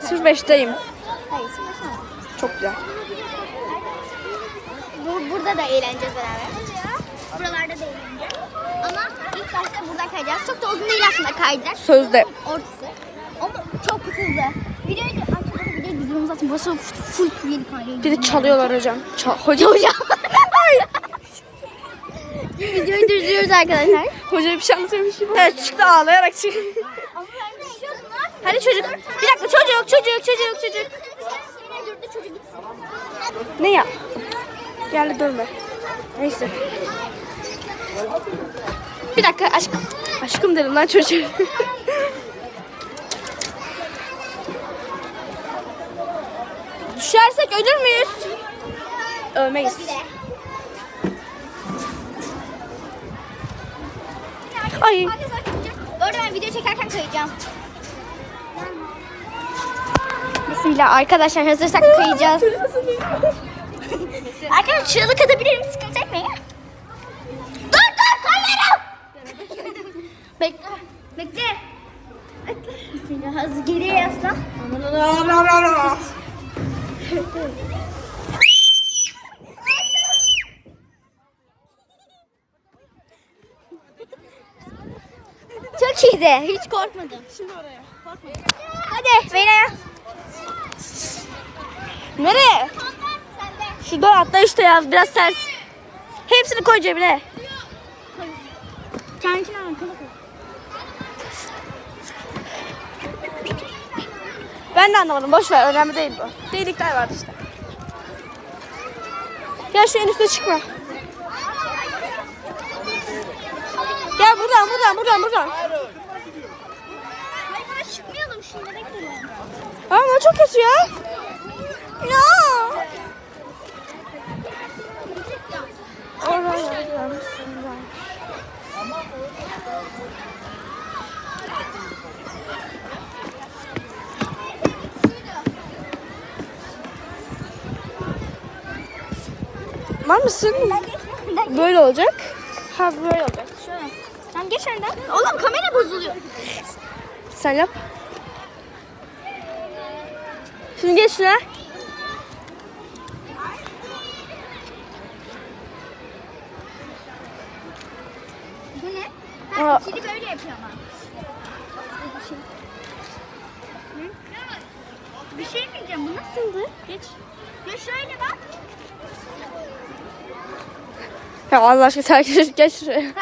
Sırf 5'teyim. Hayır Çok güzel. Bu, burada da eğleneceğiz beraber. Buralarda da eğleneceğiz. Ama ilk başta burada kayacağız. Çok da uzun değil aslında kaydırak. Sözde. Ortası. Ama çok hızlı. Videoyu da arkadaşlar videoyu durduruyorum zaten. Burası full yeni kayıyor. Bir de çalıyorlar hocam. Çal hoca Hocam. videoyu durduruyoruz arkadaşlar. Hoca bir şey anlatıyormuş gibi. Evet çıktı ağlayarak çıktı. Ama ben de düşüyordum lan. Hadi çocuk. Bir dakika çocuk çocuk çocuk çocuk. Ne ya? Geldi dönme. Neyse. Bir dakika aşkım. Aşkım dedim lan çocuğu. Düşersek ölür müyüz? Ölmeyiz. Ay. Arada ben video çekerken kayacağım. Bismillah arkadaşlar hazırsak kayacağız. Arkadaşlar çığlık atabilirim sıkıntı etmeyin. Dur dur kayıyorum. Bekle. Bekle. Bismillah hazır geriye yaslan. Çok iyiydi. Hiç korkmadım. Şimdi oraya. Hadi Beyler. Nereye? Şuradan atla işte ya biraz ters. Hepsini koy cebine. Kendine alakalı koy. Ben de anlamadım. Boş ver. Önemli değil bu. Delikler vardı işte. Gel şu en üste çıkma. Gel buradan buradan buradan buradan. Hayır ben çıkmayalım şimdi bekleyelim. Ama çok kötü. Ya. Oraya gelmişsinler. Var mısın? Böyle olacak. Ha böyle olacak. Şöyle. Sen geç önden. Oğlum kamera bozuluyor. Sen yap. Şimdi geç şuna. Bu ne? Ha, ikili böyle yapıyor ama. Hı? Bir şey mi diyeceğim? Bu nasıldı? Geç. Ya şöyle bak. Ya Allah aşkına sen geç, geç şuraya. Ki?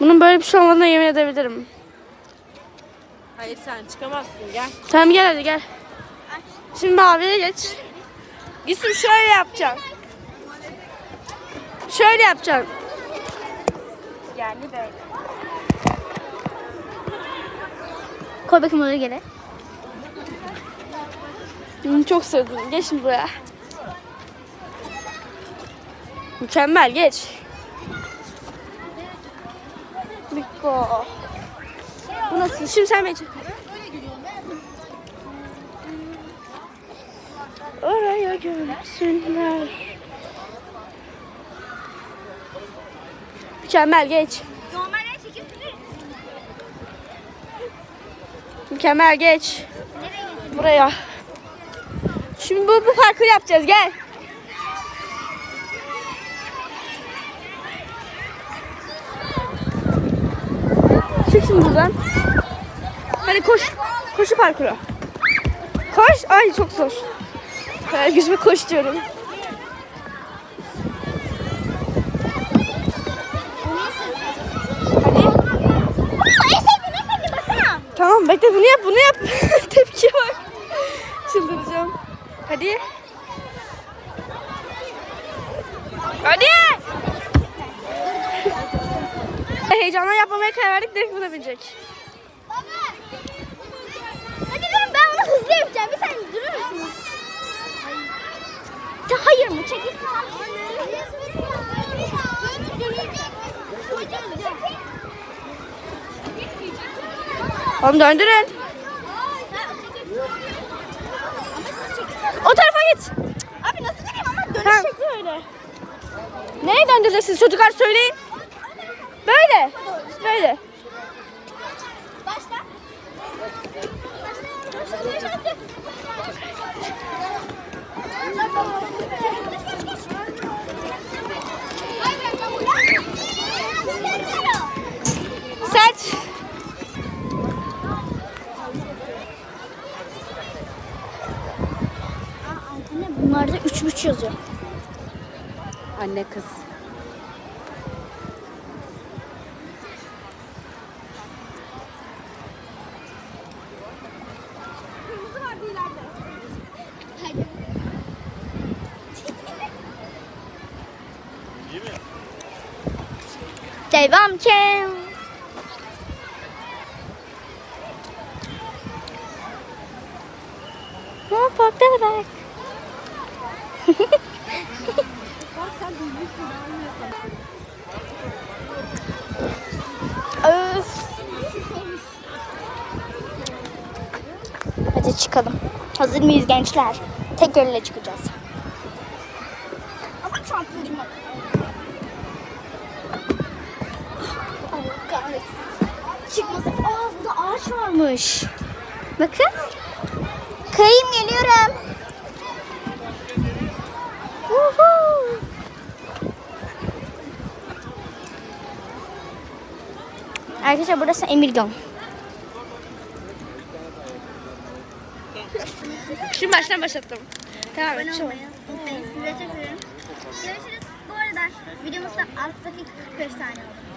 Bunun böyle bir şey olmadığına yemin edebilirim. Hayır sen çıkamazsın gel. Tamam gel hadi gel. Şimdi maviye geç. Gitsin şöyle yapacağım. Şöyle yapacağım. Yani böyle. Koy bakayım oraya gele. Çok sevdim. Geç şimdi buraya. Mükemmel geç. Biko. Bu nasıl? Şimdi sen beni çek. Oraya görsünler. Mükemmel geç. Mükemmel geç. Buraya. Şimdi bu, bu parkuru yapacağız gel. Çık şimdi buradan. Hadi koş. Koşu parkuru. Koş. Ay çok zor. Ee, yüzüme koş diyorum. Hadi. Tamam bekle bunu yap bunu yap. Hadi. Hadi. Heyecanla yapmamaya karar verdik direkt buna binecek. Baba. Hadi durun ben onu hızlı yapacağım. Bir saniye durur musunuz? Ya hayır mı? Çekil. Oğlum döndürün. Git. Abi nasıl gireyim ama dönüş Tamam. şekli öyle. Neye döndüreceksiniz çocuklar söyleyin. Böyle. Böyle. Üç üç yazıyor. Anne kız. Hadi. Devam ki. Hop hop çıkalım. Hazır mıyız gençler? Tek elle çıkacağız. Ama çantacım var. Allah. Aa burada ağaç varmış. Bakın. Kayayım geliyorum. Woohoo. Arkadaşlar burası Emirgan. Şimdi baştan başlattım. Tamam. Abone olmayı unutmayın. Çok seviyorum. Görüşürüz. Bu arada videomuzda alttaki 45 tane oldu.